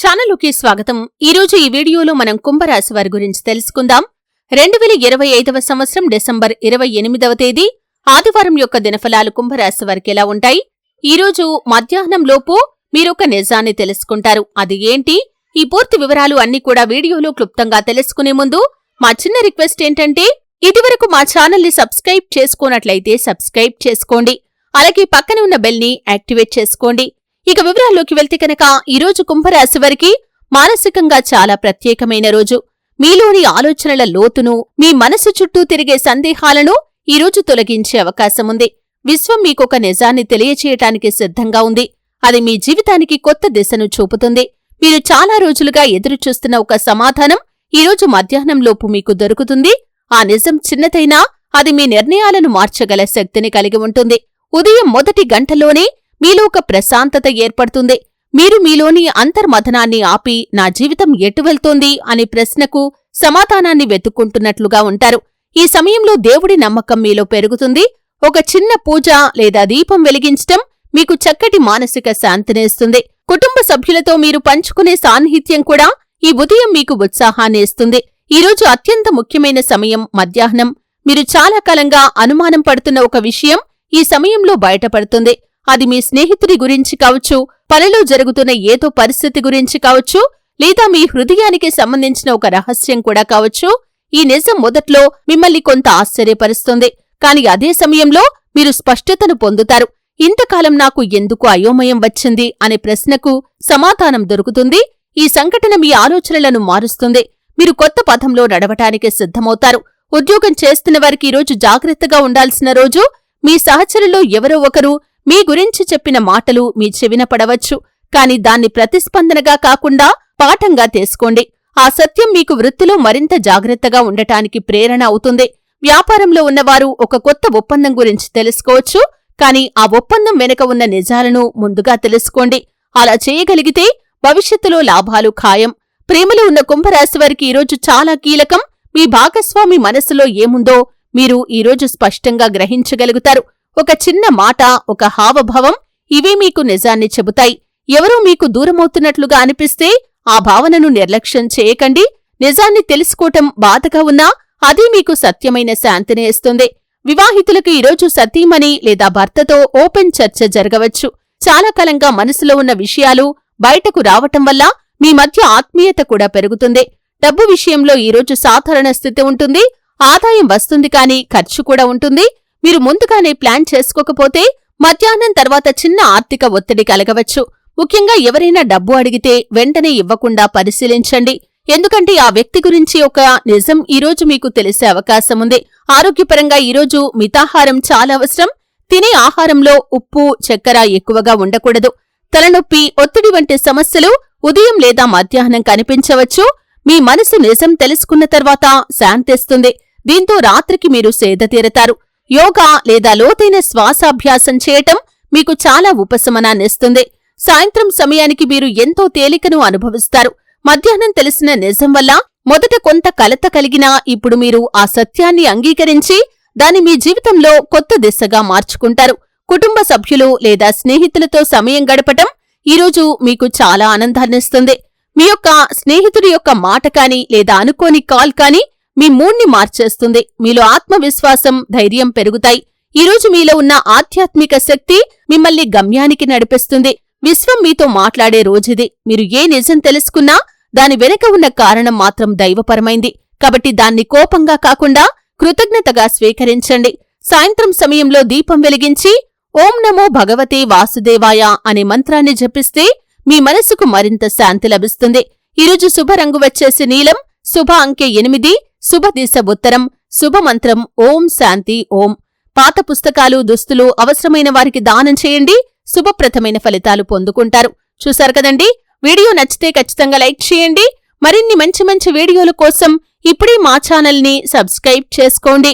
ఛానల్కి స్వాగతం. ఈరోజు ఈ వీడియోలో మనం కుంభరాశి వారి గురించి తెలుసుకుందాం. రెండు వేల ఇరవై ఐదవ సంవత్సరం డిసెంబర్ ఇరవై ఎనిమిదవ తేదీ. ఆదివారం యొక్క దినఫలాలు కుంభరాశి వారికి ఎలా ఉంటాయి? ఈరోజు మధ్యాహ్నం లోపు మీరొక నిజాన్ని తెలుసుకుంటారు. అది ఏంటి? ఈ పూర్తి వివరాలు అన్ని కూడా వీడియోలో క్లుప్తంగా తెలుసుకునే ముందు మా చిన్న రిక్వెస్ట్ ఏంటంటే ఇదివరకు మా ఛానల్ని సబ్స్క్రైబ్ చేసుకోనట్లయితే సబ్స్క్రైబ్ చేసుకోండి. అలాగే పక్కన ఉన్న బెల్ని యాక్టివేట్ చేసుకోండి. ఇక వివరాల్లోకి వెళ్తే కనుక ఈరోజు కుంభరాశి వారికి మానసికంగా చాలా ప్రత్యేకమైన రోజు. మీలోని ఆలోచనల లోతును మీ మనసు చుట్టూ తిరిగే సందేహాలను ఈరోజు తొలగించే అవకాశముంది విశ్వం మీకొక నిజాన్ని తెలియచేయటానికి సిద్ధంగా ఉంది. అది మీ జీవితానికి కొత్త దిశను చూపుతుంది. మీరు చాలా రోజులుగా ఎదురుచూస్తున్న ఒక సమాధానం ఈరోజు మధ్యాహ్నంలోపు మీకు దొరుకుతుంది. ఆ నిజం చిన్నదైనా అది మీ నిర్ణయాలను మార్చగల శక్తిని కలిగి ఉంటుంది. ఉదయం మొదటి గంటలోనే మీలో ఒక ప్రశాంతత ఏర్పడుతుంది. మీరు మీలోని అంతర్మథనాన్ని ఆపి నా జీవితం ఎటు వెళ్తోంది అనే ప్రశ్నకు సమాధానాన్ని వెతుక్కుంటున్నట్లుగా ఉంటారు. ఈ సమయంలో దేవుడి నమ్మకం మీలో పెరుగుతుంది. ఒక చిన్న పూజ లేదా దీపం వెలిగించటం మీకు చక్కటి మానసిక శాంతినేస్తుంది కుటుంబ సభ్యులతో మీరు పంచుకునే సాన్నిహిత్యం కూడా ఈ ఉదయం మీకు ఉత్సాహాన్ని ఇస్తుంది. ఈరోజు అత్యంత ముఖ్యమైన సమయం మధ్యాహ్నం. మీరు చాలా కాలంగా అనుమానం పడుతున్న ఒక విషయం ఈ సమయంలో బయటపడుతుంది. అది మీ స్నేహితుడి గురించి కావచ్చు పనిలో జరుగుతున్న ఏదో పరిస్థితి గురించి కావచ్చు లేదా మీ హృదయానికి సంబంధించిన ఒక రహస్యం కూడా కావచ్చు ఈ నిజం మొదట్లో మిమ్మల్ని కొంత ఆశ్చర్యపరుస్తుంది. కాని అదే సమయంలో మీరు స్పష్టతను పొందుతారు. ఇంతకాలం నాకు ఎందుకు అయోమయం వచ్చింది అనే ప్రశ్నకు సమాధానం దొరుకుతుంది. ఈ సంఘటన మీ ఆలోచనలను మారుస్తుంది. మీరు కొత్త పథంలో నడవటానికి సిద్ధమవుతారు. ఉద్యోగం చేస్తున్న వారికి ఈరోజు జాగ్రత్తగా ఉండాల్సిన రోజు. మీ సహచరులో ఎవరో ఒకరు మీ గురించి చెప్పిన మాటలు మీ చెవిన పడవచ్చు కాని దాన్ని ప్రతిస్పందనగా కాకుండా పాఠంగా తీసుకోండి ఆ సత్యం మీకు వృత్తిలో మరింత జాగ్రత్తగా ఉండటానికి ప్రేరణ అవుతుంది. వ్యాపారంలో ఉన్నవారు ఒక కొత్త ఒప్పందం గురించి తెలుసుకోవచ్చు కాని ఆ ఒప్పందం వెనుక ఉన్న నిజాలను ముందుగా తెలుసుకోండి. అలా చేయగలిగితే భవిష్యత్తులో లాభాలు ఖాయం. ప్రేమలో ఉన్న కుంభరాశి వారికి ఈరోజు చాలా కీలకం. మీ భాగస్వామి మనసులో ఏముందో మీరు ఈరోజు స్పష్టంగా గ్రహించగలుగుతారు. ఒక చిన్న మాట ఒక హావభావం ఇవే మీకు నిజాన్ని చెబుతాయి. ఎవరూ మీకు దూరమవుతున్నట్లుగా అనిపిస్తే ఆ భావనను నిర్లక్ష్యం చేయకండి. నిజాన్ని తెలుసుకోవటం బాధగా ఉన్నా అది మీకు సత్యమైన శాంతిని ఇస్తుంది. వివాహితులకు ఈరోజు సతీమణి లేదా భర్తతో ఓపెన్ చర్చ జరగవచ్చు. చాలా కాలంగా మనసులో ఉన్న విషయాలు బయటకు రావటం వల్ల మీ మధ్య ఆత్మీయత కూడా పెరుగుతుంది. డబ్బు విషయంలో ఈరోజు సాధారణ స్థితి ఉంటుంది. ఆదాయం వస్తుంది కానీ ఖర్చు కూడా ఉంటుంది. మీరు ముందుగానే ప్లాన్ చేసుకోకపోతే మధ్యాహ్నం తర్వాత చిన్న ఆర్థిక ఒత్తిడి కలగవచ్చు. ముఖ్యంగా ఎవరైనా డబ్బు అడిగితే వెంటనే ఇవ్వకుండా పరిశీలించండి. ఎందుకంటే ఆ వ్యక్తి గురించి ఒక నిజం ఈరోజు మీకు తెలిసే అవకాశం ఉంది. ఆరోగ్యపరంగా ఈరోజు మితాహారం చాలా అవసరం. తినే ఆహారంలో ఉప్పు చక్కెర ఎక్కువగా ఉండకూడదు. తలనొప్పి ఒత్తిడి వంటి సమస్యలు ఉదయం లేదా మధ్యాహ్నం కనిపించవచ్చు. మీ మనసు నిజం తెలుసుకున్న తర్వాత శాంతిస్తుంది. దీంతో రాత్రికి మీరు సేద తీరతారు. యోగా లేదా లోతైన శ్వాసాభ్యాసం చేయటం మీకు చాలా ఉపశమనాన్నిస్తుంది సాయంత్రం సమయానికి మీరు ఎంతో తేలికను అనుభవిస్తారు. మధ్యాహ్నం తెలిసిన నిజం వల్ల మొదట కొంత కలత కలిగినా ఇప్పుడు మీరు ఆ సత్యాన్ని అంగీకరించి దాని మీ జీవితంలో కొత్త దిశగా మార్చుకుంటారు. కుటుంబ సభ్యులు లేదా స్నేహితులతో సమయం గడపటం ఈరోజు మీకు చాలా ఆనందాన్నిస్తుంది మీ యొక్క స్నేహితుడి యొక్క మాట కాని లేదా అనుకోని కాల్ కానీ మీ మూడ్ని మార్చేస్తుంది. మీలో ఆత్మవిశ్వాసం ధైర్యం పెరుగుతాయి. ఈరోజు మీలో ఉన్న ఆధ్యాత్మిక శక్తి మిమ్మల్ని గమ్యానికి నడిపిస్తుంది. విశ్వం మీతో మాట్లాడే రోజుది. మీరు ఏ నిజం తెలుసుకున్నా దాని వెనుక ఉన్న కారణం మాత్రం దైవపరమైంది. కాబట్టి దాన్ని కోపంగా కాకుండా కృతజ్ఞతగా స్వీకరించండి. సాయంత్రం సమయంలో దీపం వెలిగించి ఓం నమో భగవతే వాసుదేవాయ అనే మంత్రాన్ని జపిస్తే మీ మనసుకు మరింత శాంతి లభిస్తుంది. ఈరోజు శుభరంగు వచ్చేసి నీలం శుభ అంకె ఎనిమిది శుభదిశ ఉత్తరం శుభమంత్రం ఓం శాంతి ఓం. పాత పుస్తకాలు దుస్తులు అవసరమైన వారికి దానం చేయండి శుభప్రదమైన ఫలితాలు పొందుకుంటారు. చూశారు కదండి? వీడియో నచ్చితే ఖచ్చితంగా లైక్ చేయండి. మరిన్ని మంచి మంచి వీడియోల కోసం ఇప్పుడే మా ఛానల్ని సబ్స్క్రైబ్ చేసుకోండి.